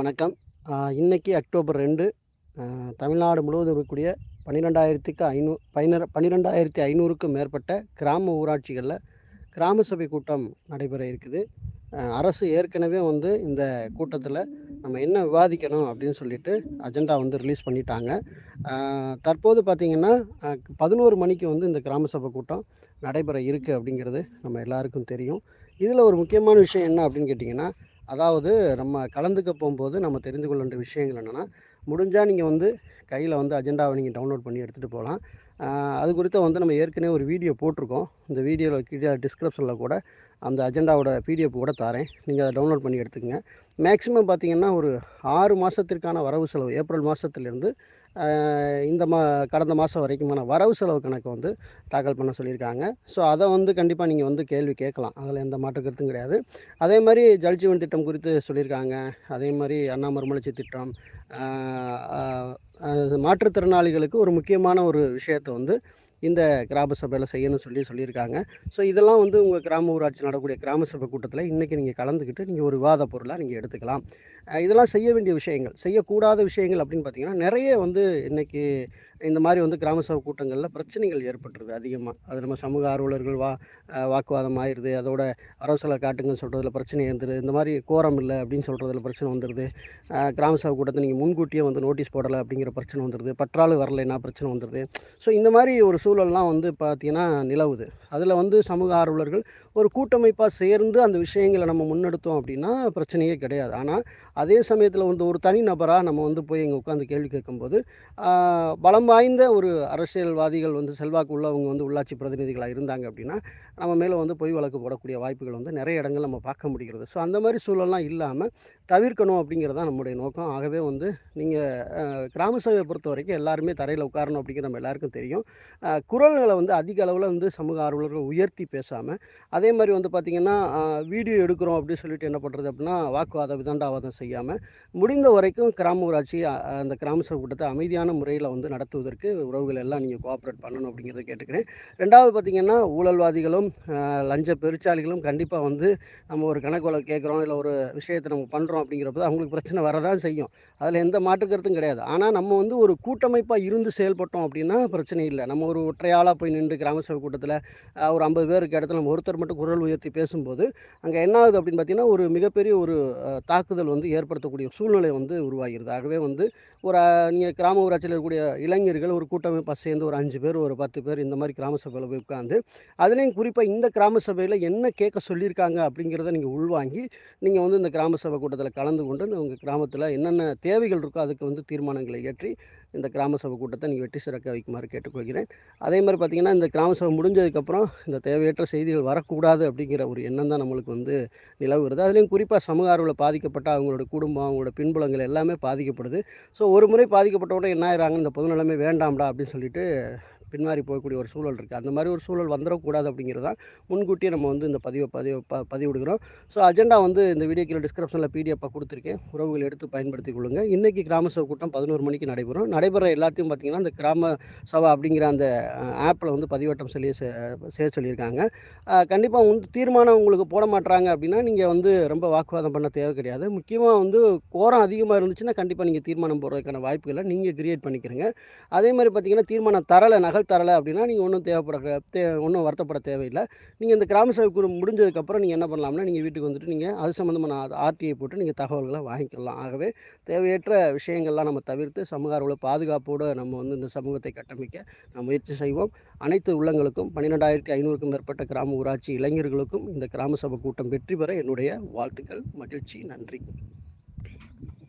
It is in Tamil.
வணக்கம். இன்றைக்கி அக்டோபர் ரெண்டு தமிழ்நாடு முழுவதும் இருக்கக்கூடிய பன்னிரெண்டாயிரத்துக்கு ஐநூ பதினர பன்னிரெண்டாயிரத்தி ஐநூறுக்கும் மேற்பட்ட கிராம ஊராட்சிகளில் கிராம சபை கூட்டம் நடைபெற இருக்குது. அரசு ஏற்கனவே வந்து இந்த கூட்டத்தில் நம்ம என்ன விவாதிக்கணும் அப்படின்னு சொல்லிட்டு அஜெண்டா வந்து ரிலீஸ் பண்ணிட்டாங்க. தற்போது பார்த்திங்கன்னா பதினோரு மணிக்கு வந்து இந்த கிராம சபை கூட்டம் நடைபெற இருக்குது அப்படிங்கிறது நம்ம எல்லாருக்கும் தெரியும். இதில் ஒரு முக்கியமான விஷயம் என்ன அப்படின்னு கேட்டிங்கன்னா அதாவது நம்ம கலந்துக்க போகும்போது நம்ம தெரிந்து கொள்ள விஷயங்கள் என்னென்னா முடிஞ்சால் நீங்கள் வந்து கையில் வந்து அஜெண்டாவை நீங்கள் டவுன்லோட் பண்ணி எடுத்துகிட்டு போகலாம். அது குறித்த வந்து நம்ம ஏற்கனவே ஒரு வீடியோ போட்டிருக்கோம். இந்த வீடியோவில் கீழே டிஸ்கிரிப்ஷனில் கூட அந்த அஜெண்டாவோட பிடிஎஃப் கூட தரேன் நீங்கள் அதை டவுன்லோட் பண்ணி எடுத்துக்கங்க. மேக்ஸிமம் பார்த்தீங்கன்னா ஒரு ஆறு மாதத்திற்கான வரவு செலவு ஏப்ரல் மாதத்துலேருந்து இந்த மா கடந்த மாதம் வரைக்குமான வரவு செலவு கணக்கை வந்து தாக்கல் பண்ண சொல்லியிருக்காங்க. ஸோ அதை வந்து கண்டிப்பாக நீங்கள் வந்து கேள்வி கேட்கலாம். அதில் எந்த மாற்று கருத்தும் கிடையாது. அதே மாதிரி ஜல்ஜீவன் திட்டம் குறித்து சொல்லியிருக்காங்க. அதே மாதிரி அண்ணா மறுமலர்ச்சி திட்டம் மாற்றுத்திறனாளிகளுக்கு ஒரு முக்கியமான ஒரு விஷயத்தை வந்து இந்த கிராம சபையில் செய்யணும்னு சொல்லி சொல்லியிருக்காங்க. ஸோ இதெல்லாம் வந்து உங்கள் கிராம ஊராட்சி நடக்கூடிய கிராம சபை கூட்டத்தில் இன்றைக்கி நீங்கள் கலந்துக்கிட்டு நீங்கள் ஒரு விவாத பொருளாக நீங்கள் எடுத்துக்கலாம். இதெல்லாம் செய்ய வேண்டிய விஷயங்கள் செய்யக்கூடாத விஷயங்கள் அப்படின்னு பார்த்தீங்கன்னா நிறைய வந்து இன்றைக்கி இந்த மாதிரி வந்து கிராம சபை கூட்டங்களில் பிரச்சனைகள் ஏற்பட்டுருது அதிகமாக அது நம்ம சமூக ஆர்வலர்கள் வா வாக்குவாதம் ஆயிடுது அதோட அரசலை காட்டுங்கன்னு சொல்கிறதுல பிரச்சனை இருந்துருது இந்த மாதிரி கோரம் இல்லை அப்படின்னு சொல்கிறதுல பிரச்சனை வந்துடுது கிராம சபை கூட்டத்தை நீங்கள் முன்கூட்டியே வந்து நோட்டீஸ் போடலை அப்படிங்கிற பிரச்சனை வந்துடுது பற்றாள் வரலைன்னா பிரச்சனை வந்துடுது ஸோ இந்த மாதிரி ஒரு சூழல்லாம் வந்து பார்த்தீங்கன்னா நிலவுது. அதில் வந்து சமூக ஆர்வலர்கள் ஒரு கூட்டமைப்பாக சேர்ந்து அந்த விஷயங்களை நம்ம முன்னெடுத்தோம் அப்படின்னா பிரச்சனையே கிடையாது. ஆனால் அதே சமயத்தில் வந்து ஒரு தனி நபராக நம்ம வந்து போய் இங்கே உட்காந்து கேள்வி கேட்கும்போது ஆஹ், வாய்ந்த ஒரு அரசியல்வாதிகள் வந்து செல்வாக்கு உள்ளவங்க வந்து உள்ளாட்சி பிரதிநிதிகளாக இருந்தாங்க அப்படின்னா நம்ம மேலே வந்து பொய் வழக்கு போடக்கூடிய வாய்ப்புகள் வந்து நிறைய இடங்கள் நம்ம பார்க்க முடிகிறது. ஸோ அந்த மாதிரி சூழல்லாம் இல்லாமல் தவிர்க்கணும் அப்படிங்கிறது தான் நம்முடைய நோக்கம். ஆகவே வந்து நீங்கள் கிராம சபையை பொறுத்த வரைக்கும் எல்லாருமே தரையில் உட்காரணும் அப்படிங்கிற நம்ம எல்லாருக்கும் தெரியும். குரல்களை வந்து அதிக அளவில் வந்து சமூக ஆர்வலர்கள் உயர்த்தி பேசாமல் அதே மாதிரி வந்து பார்த்திங்கன்னா வீடியோ எடுக்கிறோம் அப்படின்னு சொல்லிட்டு என்ன பண்ணுறது அப்படின்னா வாக்குவாதம் விதண்டாவாதம் செய்யாமல் முடிந்த வரைக்கும் கிராம ஊராட்சி அந்த கிராம சபை கூட்டத்தை அமைதியான முறையில் வந்து நடத்துவதற்கு உறவுகள் எல்லாம் நீங்கள் கோஆப்ரேட் பண்ணணும் அப்படிங்கிறத கேட்டுக்கிறேன். ரெண்டாவது பார்த்திங்கன்னா ஊழல்வாதிகளும் லஞ்ச பெருச்சாளிகளும் கண்டிப்பாக வந்து நம்ம ஒரு கணக்கு வழக்கு கேட்குறோம் இல்லை ஒரு விஷயத்தை நம்ம பண்ணுறோம் அப்படிங்கிறப்ப அவங்களுக்கு பிரச்சனை வரதான் செய்யும். அதில் எந்த மாற்று கருத்தும் கிடையாது. ஆனால் நம்ம வந்து ஒரு கூட்டமைப்பாக இருந்து செயல்பட்டோம் அப்படின்னா பிரச்சனை இல்லை. நம்ம ஒரு ஒற்றையாளாக போய் நின்று கிராம சபை கூட்டத்தில் ஒரு ஐம்பது பேருக்கு இடத்துல நம்ம ஒருத்தர் மட்டும் குரல் உயர்த்தி பேசும்போது அங்கே என்ன ஆகுது அப்படின்னு பார்த்தீங்கன்னா ஒரு மிகப்பெரிய ஒரு தாக்குதல் வந்து ஏற்படுத்தக்கூடிய சூழ்நிலை வந்து உருவாகிறது. ஆகவே வந்து ஒரு நீங்கள் கிராம ஊராட்சியில் இருக்கக்கூடிய இளைஞர்கள் ஒரு கூட்டமைப்பாக சேர்ந்து ஒரு அஞ்சு பேர் ஒரு பத்து பேர் இந்த மாதிரி கிராம சபையில் போய் உட்காந்து அதுலேயும் குறிப்பாக இந்த கிராம சபையில் என்ன கேட்க சொல்லியிருக்காங்க அப்படிங்கிறத நீங்கள் உள்வாங்கி நீங்கள் வந்து இந்த கிராம சபை கூட்டத்தில் கலந்து கொண்டு உங்கள் கிராமத்தில் என்னென்ன தேவைகள் இருக்கோ அதுக்கு வந்து தீர்மானங்களை ஏற்றி இந்த கிராம சபை கூட்டத்தை நீங்கள் வெற்றி சிறக்க வைக்குமாறு கேட்டுக்கொள்கிறேன். அதே மாதிரி பார்த்திங்கன்னா இந்த கிராம சபை முடிஞ்சதுக்கப்புறம் இந்த தேவையற்ற செய்திகள் வரக்கூடாது அப்படிங்கிற ஒரு எண்ணம் தான் நம்மளுக்கு வந்து நிலவுகிறது. அதுலேயும் குறிப்பாக சமூக ஆர்வலில் பாதிக்கப்பட்ட அவங்களோட குடும்பம் அவங்களோட பின்புலங்கள் எல்லாமே பாதிக்கப்படுது. ஸோ ஒரு முறை பாதிக்கப்பட்ட உடனே என்ன ஆகிறாங்க இந்த பொதுநலமே வேண்டாம்டா அப்படின்னு சொல்லிட்டு பின்மாறி போகக்கூடிய ஒரு சூழல் இருக்குது அந்த மாதிரி ஒரு சூழல் வந்துடக்கூடாது அப்படிங்கிறது தான் முன்கூட்டியே நம்ம வந்து இந்த பதிவை பதிவு ப பதிவிடுகிறோம். ஸோ அஜெண்டா வந்து இந்த வீடியோ கீழே டிஸ்கிரிப்ஷனில் பிடிஎஃபாக கொடுத்துருக்கேன். உறவுகள் எடுத்து பயன்படுத்திக் கொள்ளுங்கள் இன்றைக்கி கிராம சபை கூட்டம் பதினோரு மணிக்கு நடைபெறும். நடைபெற எல்லாத்தையும் பார்த்திங்கன்னா அந்த கிராம சபை அப்படிங்கிற அந்த ஆப்பில் வந்து பதிவேற்றம் சொல்லி சே- செய்ய சொல்லியிருக்காங்க. கண்டிப்பாக வந்து தீர்மானம் உங்களுக்கு போட மாட்றாங்க அப்படின்னா நீங்கள் வந்து ரொம்ப வாக்குவாதம் பண்ண தேவை கிடையாது. முக்கியமாக வந்து கோரம் அதிகமாக இருந்துச்சுன்னா கண்டிப்பாக நீங்கள் தீர்மானம் போடுறதுக்கான வாய்ப்புகளை நீங்கள் கிரியேட் பண்ணிக்கிறீங்க. அதே மாதிரி பார்த்தீங்கன்னா தீர்மானம் தரலை நகல் தரலை அப்படின்னா நீங்கள் ஒன்றும் தேவைப்பட தே ஒன்றும் வருத்தப்பட தேவையில்லை. நீங்கள் இந்த கிராம சபை குழு முடிஞ்சதுக்கப்புறம் நீங்கள் என்ன பண்ணலாம்னா நீங்கள் வீட்டுக்கு வந்துட்டு நீங்கள் அது சம்மந்தமான ஆர்டிஐ போட்டு நீங்கள் தகவல்களை வாங்கிக்கலாம். ஆகவே தேவையற்ற விஷயங்கள்லாம் நம்ம தவிர்த்து சமூக அளவில் பாதுகாப்போடு நம்ம வந்து இந்த சமூகத்தை கட்டமைக்க நாம் முயற்சி செய்வோம். அனைத்து உள்ளங்களுக்கும் பன்னிரெண்டாயிரத்தி ஐநூறுக்கும் மேற்பட்ட கிராம ஊராட்சி இளைஞர்களுக்கும் இந்த கிராம சபை கூட்டம் வெற்றி பெற என்னுடைய வாழ்த்துக்கள் மகிழ்ச்சி நன்றி.